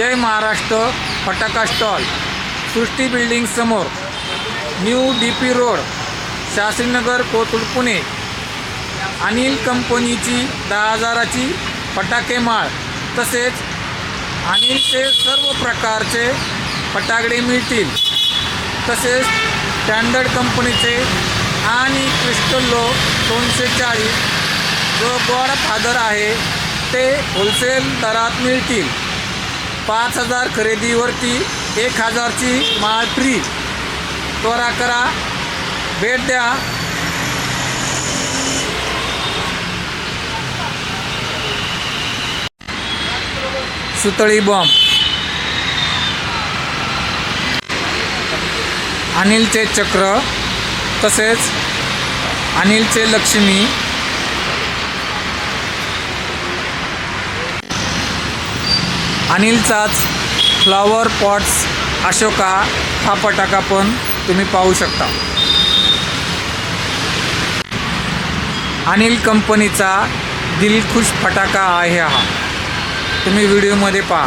जय महाराष्ट्र फटाका stall Srushti building समोर new D P road Shastrinagar Kothrud Pune. Anil कंपनीची दहा हजाराची फटाके माळ तसेच अनिलचे सर्व प्रकारचे फटाकडे मिळतील. तसेच स्टँडर्ड कंपनीचे आणि क्रिस्टल्लो दोनशे चाळीस जो गॉड फादर आहे ते होलसेल दरात मिळतील. पाच हजार खरेदीवरती एक हजारची माळ फ्री त्वरा करा. भेट द्या. सुतळी बॉम्ब अनिलचे चक्र तसेच अनिलचे लक्ष्मी. अनिलचाच फ्लॉवर पॉट्स अशोका हा फटाका पण तुम्ही पाहू शकता. अनिल कंपनीचा दिलखुश फटाका आहे हा. तुम्ही व्हिडिओमध्ये पहा.